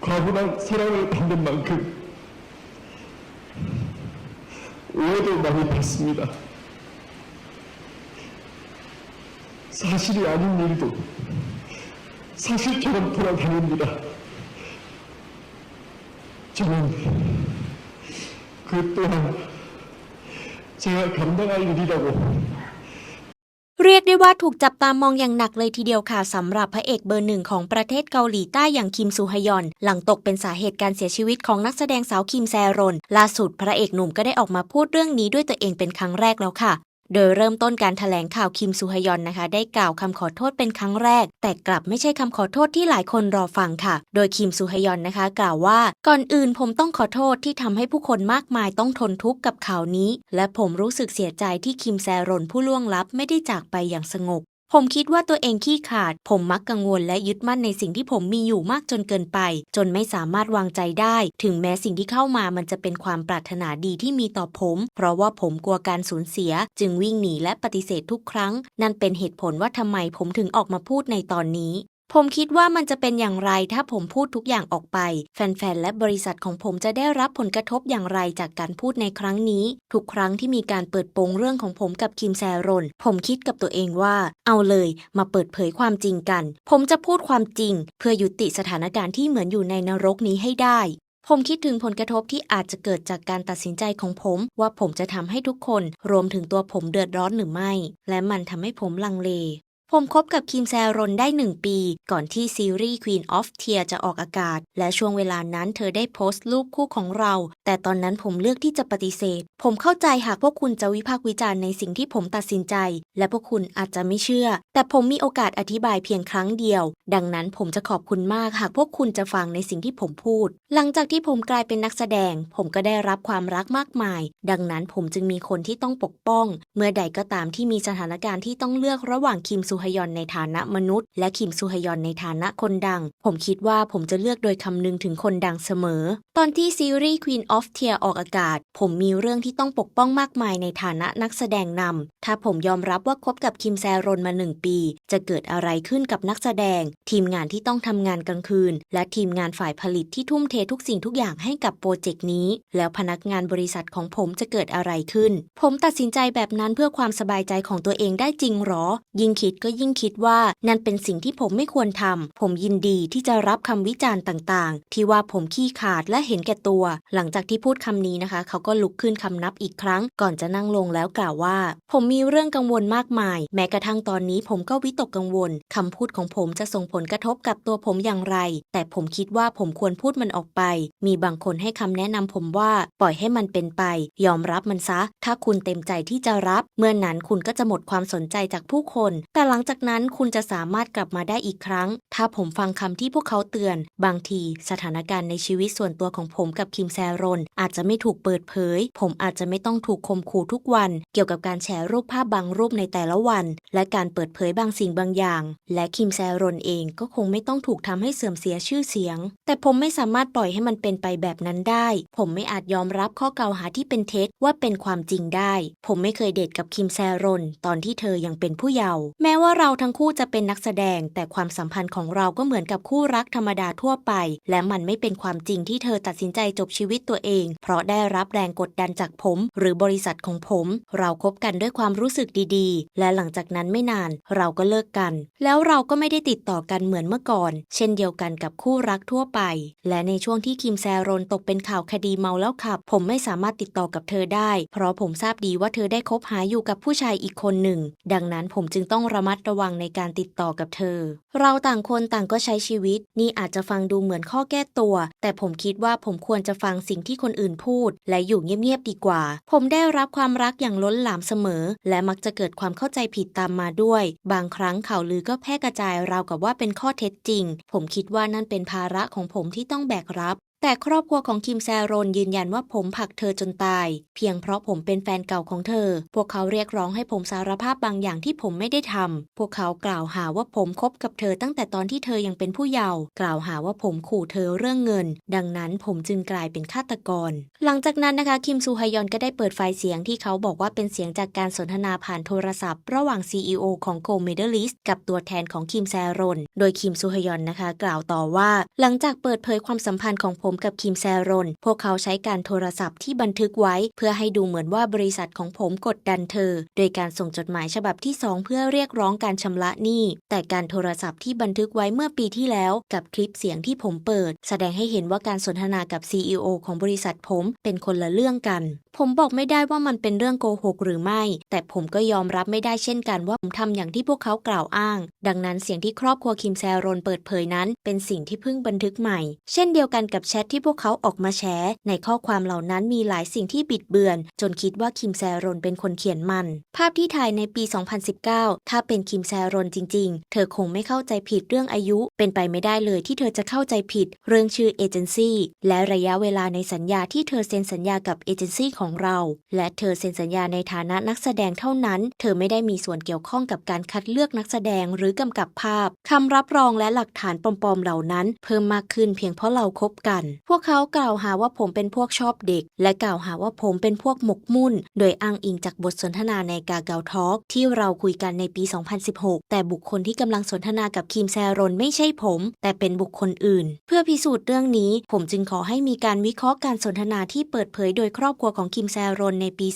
과분한 사랑을 받는 만큼 오해도 많이 받습니다. 사실이 아닌 일도 사실처럼 돌아다닙니다. 저는 그 또한 제가 감당할 일이라고 ได้ว่าถูกจับตามองอย่างหนักเลยทีเดียวค่ะสำหรับพระเอกเบอร์หนึ่งของประเทศเกาหลีใต้อย่างคิมซูฮยอน หลังตกเป็นสาเหตุการเสียชีวิตของนักแสดงสาวคิมแซรอนล่าสุดพระเอกหนุ่มก็ได้ออกมาพูดเรื่องนี้ด้วยตัวเองเป็นครั้งแรกแล้วค่ะ โดยเริ่มต้นการแถลงข่าวคิมซูฮยอนนะคะ ได้กล่าวคำขอโทษเป็นครั้งแรก แต่กลับไม่ใช่คำขอโทษที่หลายคนรอฟังค่ะ โดยคิมซูฮยอนนะคะ กล่าวว่าก่อนอื่นผมต้องขอโทษที่ทำให้ผู้คนมากมายต้องทนทุกข์กับข่าวนี้ และผมรู้สึกเสียใจที่คิมแซรอนผู้ล่วงลับไม่ได้จากไปอย่างสงบ ผมคิดว่าตัวเองขี้ขาด ผมมักกังวลและยึดมั่นในสิ่งที่ผมมีอยู่มากจนเกินไป จนไม่สามารถวางใจได้ ถึงแม้สิ่งที่เข้ามามันจะเป็นความปรารถนาดีที่มีต่อผม เพราะว่าผมกลัวการสูญเสีย จึงวิ่งหนีและปฏิเสธทุกครั้ง นั่นเป็นเหตุผลว่าทำไมผมถึงออกมาพูดในตอนนี้ ผมคิดว่ามันจะเป็นอย่างไรถ้าผมพูดทุกอย่างออกไป แฟนๆ และบริษัทของผมจะได้รับผลกระทบอย่างไรจากการพูดในครั้งนี้ ทุกครั้งที่มีการเปิดโปงเรื่องของผมกับคิมแซรอนผมคิดกับตัวเองว่า เอาเลยมาเปิดเผยความจริงกัน ผมจะพูดความจริง เพื่อยุติสถานการณ์ที่เหมือนอยู่ในนรกนี้ให้ได้ผมคิดถึงผลกระทบที่อาจจะเกิดจากการตัดสินใจของผม ว่าผมจะทำให้ทุกคน รวมถึงตัวผมเดือดร้อนหรือไม่ และมันทำให้ผมลังเล ผมคบกับคิมแซรอนได้ 1 ปี ก่อนที่ซีรีส์ Queen of Tear จะออกอากาศ และช่วงเวลานั้นเธอได้โพสต์รูปคู่ของเรา แต่ตอนนั้นผมเลือกที่จะปฏิเสธ ผมเข้าใจหากพวกคุณจะวิพากษ์วิจารณ์ในสิ่งที่ผมตัดสินใจ และพวกคุณอาจจะไม่เชื่อ แต่ผมมีโอกาสอธิบายเพียงครั้งเดียว ดังนั้นผมจะขอบคุณมากหากพวกคุณจะฟังในสิ่งที่ผมพูด หลังจากที่ผมกลายเป็นนักแสดง ผมก็ได้รับความรักมากมาย ดังนั้นผมจึงมีคนที่ต้องปกป้อง เมื่อใดก็ตามที่มีสถานการณ์ที่ต้องเลือกระหว่างคิมซูฮยอนในฐานะมนุษย์ และคิมซูฮยอนในฐานะคนดัง ผมคิดว่าผมจะเลือกโดยคำนึงถึงคนดังเสมอ ตอนที่ซีรีส์ Queen of Tear ออกอากาศ ผมมีเรื่องที่ต้องปกป้องมากมายในฐานะนักแสดงนำ ถ้าผมยอมรับว่าคบกับคิมแซรอนมาหนึ่งปี จะเกิดอะไรขึ้นกับนักแสดง ทีมงานที่ต้องทำงานกลางคืน และทีมงานฝ่ายผลิตที่ทุ่มเททุกสิ่งทุกอย่างให้กับโปรเจกต์นี้ แล้วพนักงานบริษัทของผมจะเกิดอะไรขึ้น ผมตัดสินใจแบบนั้นเพื่อความสบายใจของตัวเองได้จริงหรอ ยิ่งคิดก็ยิ่งคิดว่านั่นเป็นสิ่งที่ผมไม่ควรทำ ผมยินดีที่จะรับคำวิจารณ์ต่างๆ ที่ว่าผมขี้ขาดและเห็นแก่ตัว หลังจากที่พูดคำนี้นะคะ เขาก็ลุกขึ้นคำนับอีกครั้ง ก่อนจะนั่งลงแล้วกล่าวว่า ผมมีเรื่องกังวลมากมาย แม้กระทั่งตอนนี้ผมก็วิตกกังวลคำพูดของผมจะส่งผลกระทบกับตัวผมอย่างไร แต่ผมคิดว่าผมควรพูดมันออกไป มีบางคนให้คำแนะนำผมว่าปล่อยให้มันเป็นไป ยอมรับมันซะ ถ้าคุณเต็มใจที่จะรับ เมื่อนนั้นคุณก็จะหมดความสนใจจากผู้คน แต่หลังงจากนั้นคุณจะสามารถกลับมาได้อีกครั้ง ถ้าผมฟังคำที่พวกเขาเตือน บางทีสถานการณ์ในชีวิตส่วนตัวของผมกับคิมแซรอนอาจจะไม่ถูกเปิดเผย ผมอาจจะไม่ต้องถูกข่มขู่ทุกวัน เกี่ยวกับการแชร์รูปภาพบางรูปในแต่ละวัน และการเปิดเผยบางสิ่งบางอย่าง และคิมแซรอนเองก็คงไม่ต้องถูกทำให้เสื่อมเสียชื่อเสียง แต่ผมไม่สามารถปล่อยให้มันเป็นไปแบบนั้นได้ ผมไม่อาจยอมรับข้อกล่าวหาที่เป็นเท็จว่าเป็นความจริงได้ ผมไม่เคยเดทกับคิมแซรอนตอนที่เธอยังเป็นผู้เยาว์แม้ว่าว่าเราทั้งคู่จะเป็นนักแสดง แต่ความสัมพันธ์ของเราก็เหมือนกับคู่รักธรรมดาทั่วไป และมันไม่เป็นความจริงที่เธอตัดสินใจจบชีวิตตัวเอง เพราะได้รับแรงกดดันจากผม หรือบริษัทของผม เราคบกันด้วยความรู้สึกดีๆ และหลังจากนั้นไม่นาน เราก็เลิกกัน แล้วเราก็ไม่ได้ติดต่อกันเหมือนเมื่อก่อน เช่นเดียวกันกับคู่รักทั่วไป และในช่วงที่คิมแซรอนตกเป็นข่าวคดีเมาแล้วขับ ผมไม่สามารถติดต่อกับเธอได้ เพราะผมทราบดีว่าเธอได้คบหาอยู่กับผู้ชายอีกคนหนึ่ง ดังนั้นผมจึงต้องระมัดระวังในการติดต่อกับเธอ เราต่างคนต่างก็ใช้ชีวิต นี่อาจจะฟังดูเหมือนข้อแก้ตัว แต่ผมคิดว่าผมควรจะฟังสิ่งที่คนอื่นพูด และอยู่เงียบๆดีกว่า ผมได้รับความรักอย่างล้นหลามเสมอ และมักจะเกิดความเข้าใจผิดตามมาด้วย บางครั้งข่าวลือก็แพร่กระจายราวกับว่าเป็นข้อเท็จจริง ผมคิดว่านั่นเป็นภาระของผมที่ต้องแบกรับ แต่ครอบครัวของคิมแซรอนยืนยันว่าผมผลักเธอจนตาย เพียงเพราะผมเป็นแฟนเก่าของเธอ พวกเขาเรียกร้องให้ผมสารภาพบางอย่างที่ผมไม่ได้ทำพวกเขากล่าวหาว่าผมคบกับเธอตั้งแต่ตอนที่เธอยังเป็นผู้เยาว์กล่าวหาว่าผมขู่เธอเรื่องเงิน ดังนั้นผมจึงกลายเป็นฆาตกร หลังจากนั้นนะคะคิมซูฮยอนก็ได้เปิดไฟล์เสียงที่เขาบอกว่าเป็นเสียงจากการสนทนาผ่านโทรศัพท์ ระหว่าง CEO ของ Go Middle East กับตัวแทนของคิมแซรอนโดยคิมซูฮยอนนะคะ กล่าวต่อว่า หลังจากเปิดเผยความสัมพันธ์ของผมมกับคิมแซรอน พวกเขาใช้การโทรศัพท์ที่บันทึกไว้ เพื่อให้ดูเหมือนว่าบริษัทของผมกดดันเธอ โดยการส่งจดหมายฉบับที่ 2 เพื่อเรียกร้องการชำระหนี้ แต่การโทรศัพท์ที่บันทึกไว้เมื่อปีที่แล้วกับคลิปเสียงที่ผมเปิด แสดงให้เห็นว่าการสนทนากับ CEO ของบริษัทผมเป็นคนละเรื่องกัน ผมบอกไม่ได้ว่ามันเป็นเรื่องโกหกหรือไม่ แต่ผมก็ยอมรับไม่ได้เช่นกันว่าผมทำอย่างที่พวกเขากล่าวอ้าง ดังนั้นเสียงที่ครอบครัวคิมแซรอนเปิดเผยนั้น เป็นสิ่งที่เพิ่งบันทึกใหม่ เช่นเดียวกันกับแชทที่พวกเขาออกมาแชร์ในข้อความเหล่านั้นมีหลายสิ่งที่บิดเบือน จนคิดว่าคิมแซรอนเป็นคนเขียนมัน ภาพที่ถ่ายในปี 2019 ถ้าเป็นคิมแซรอนจริง ๆ เธอคงไม่เข้าใจผิดเรื่องอายุ เป็นไปไม่ได้เลยที่เธอจะเข้าใจผิดเรื่องชื่อเอเจนซี่และระยะเวลาในสัญญาที่เธอเซ็นสัญญากับเอเจนซี่ของเรา และเธอเซ็นสัญญาในฐานะนักแสดงเท่านั้น เธอไม่ได้มีส่วนเกี่ยวข้องกับการคัดเลือกนักแสดงหรือกำกับภาพคำรับรองและหลักฐานปลอมๆเหล่านั้น เพิ่มมากขึ้นเพียงเพราะเราคบกันพวกเขากล่าวหาว่าผมเป็นพวกชอบเด็ก และกล่าวหาว่าผมเป็นพวกหมกมุ่น โดยอ้างอิงจากบทสนทนาในกาเกาทอล์กที่เราคุยกันในปี 2016 แต่บุคคลที่กำลังสนทนากับคิมแซรอนไม่ใช่ผม แต่เป็นบุคคลอื่น เพื่อพิสูจน์เรื่องนี้ผมจึงขอให้มีการวิเคราะห์การสนทนาที่เปิดเผยโดยครอบครัวของคิมแซรอนในปี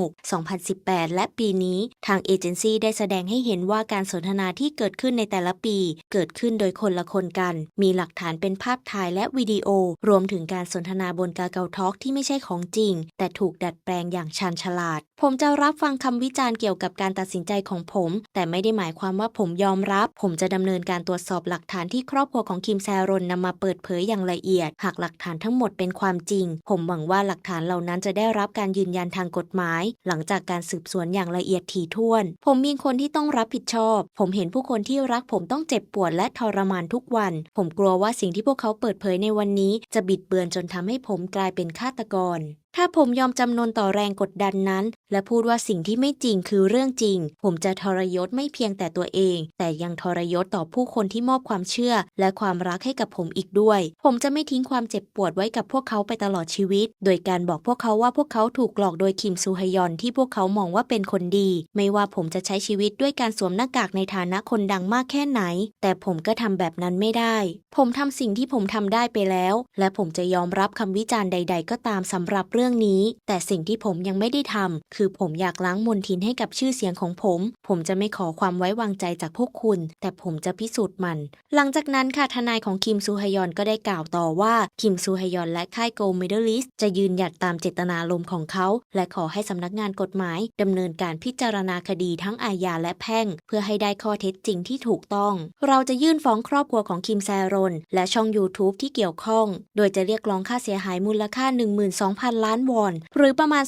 2016 2018 และปีนี้ทางเอเจนซี่ได้แสดงให้เห็นว่าการสนทนาที่เกิดขึ้นในแต่ละปี เกิดขึ้นโดยคนละคนกัน มีหลักฐานเป็นภาพถ่ายและวิดีโอรวมถึงการสนทนาบนกาเกาทอกที่ไม่ใช่ของจริง แต่ถูกดัดแปลงอย่างชาญฉลาด ผมจะรับฟังคำวิจารณ์เกี่ยวกับการตัดสินใจของผม แต่ไม่ได้หมายความว่าผมยอมรับ ผมจะดำเนินการตรวจสอบหลักฐานที่ครอบครัวของคิมแซรอนนำมาเปิดเผยอย่างละเอียด หากหลักฐานทั้งหมดเป็นความจริง ผมหวังว่าหลักฐานเหล่านั้นจะได้รับการยืนยันทางกฎหมาย หลังจากการสืบสวนอย่างละเอียดถี่ถ้วน ผมมีคนที่ต้องรับผิดชอบ ผมเห็นผู้คนที่รักผมต้องเจ็บปวดและทรมานทุกวัน ผมกลัวว่าสิ่งที่พวกเขาเปิดเผยในวันนี้จะบิดเบือนจนทำให้ผมกลายเป็นฆาตกร ถ้าผมยอมจำนนต่อแรงกดดันนั้น และพูดว่าสิ่งที่ไม่จริงคือเรื่องจริง ผมจะทรยศไม่เพียงแต่ตัวเอง แต่ยังทรยศต่อผู้คนที่มอบความเชื่อ และความรักให้กับผมอีกด้วย ผมจะไม่ทิ้งความเจ็บปวดไว้กับพวกเขาไปตลอดชีวิต โดยการบอกพวกเขาว่าพวกเขาถูกหลอกโดยคิมซูฮยอนที่พวกเขามองว่าเป็นคนดี ไม่ว่าผมจะใช้ชีวิตด้วยการสวมหน้ากากในฐานะคนดังมากแค่ไหน แต่ผมก็ทำแบบนั้นไม่ได้ ผมทำสิ่งที่ผมทำได้ไปแล้ว และผมจะยอมรับคำวิจารณ์ใด ๆ ก็ตามสำหรับเรื่องนี้ แต่สิ่งที่ผมยังไม่ได้ทำคือผมอยากล้างมลทินให้กับชื่อเสียงของผม ผมจะไม่ขอความไว้วางใจจากพวกคุณ แต่ผมจะพิสูจน์มัน หลังจากนั้นค่ะทนายของคิมซูฮยอนก็ได้กล่าวต่อว่าคิมซูฮยอนและค่ายโกลเมดเดิลลิสจะยืนหยัดตามเจตนารมณ์ของเขา และขอให้สำนักงานกฎหมายดำเนินการพิจารณาคดีทั้งอาญาและแพ่ง เพื่อให้ได้ข้อเท็จจริงที่ถูกต้อง เราจะยื่นฟ้องครอบครัวของคิมแซรอนและช่อง YouTube ที่เกี่ยวข้อง โดยจะเรียกร้องค่าเสียหายมูลค่า 12,000 ล้านวอน หรือประมาณ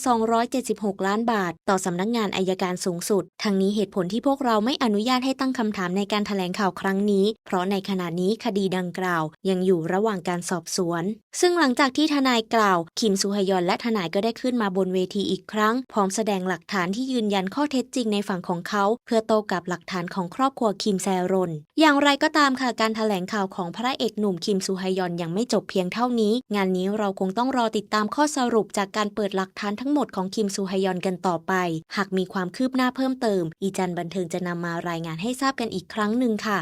276 ล้านบาท ต่อสำนักงานอายการสูงสุด ทั้งนี้เหตุผลที่พวกเราไม่อนุญาตให้ตั้งคำถามในการถแถลงข่าวครั้งนี้ เพราะในขณะนี้คดีดังกล่าว ยังอยู่ระหว่างการสอบสวน ซึ่งหลังจากที่ทนายกล่าว คิมซูฮยอนและทนายก็ได้ขึ้นมาบนเวทีอีกครั้ง พร้อมแสดงหลักฐานที่ยืนยันข้อเท็จจริงในฝั่งของเขา เพื่อโต้กับหลักฐานของครอบครัวคิมแซรอนอย่างไรก็ตามค่ะการถแถลงข่าวของพระเอกหนุ่มคิมซูฮยอนยังไม่จบเพียงเท่านี้ งานนี้เราคงต้องรอติดตามข้อสรุปจากการเปิดหลักฐานทั้งหมดของคิมซูฮยอนกันต่อไป หากมีความคืบหน้าเพิ่มเติม อีจันบันเทิงจะนำมารายงานให้ทราบกันอีกครั้งหนึ่งค่ะ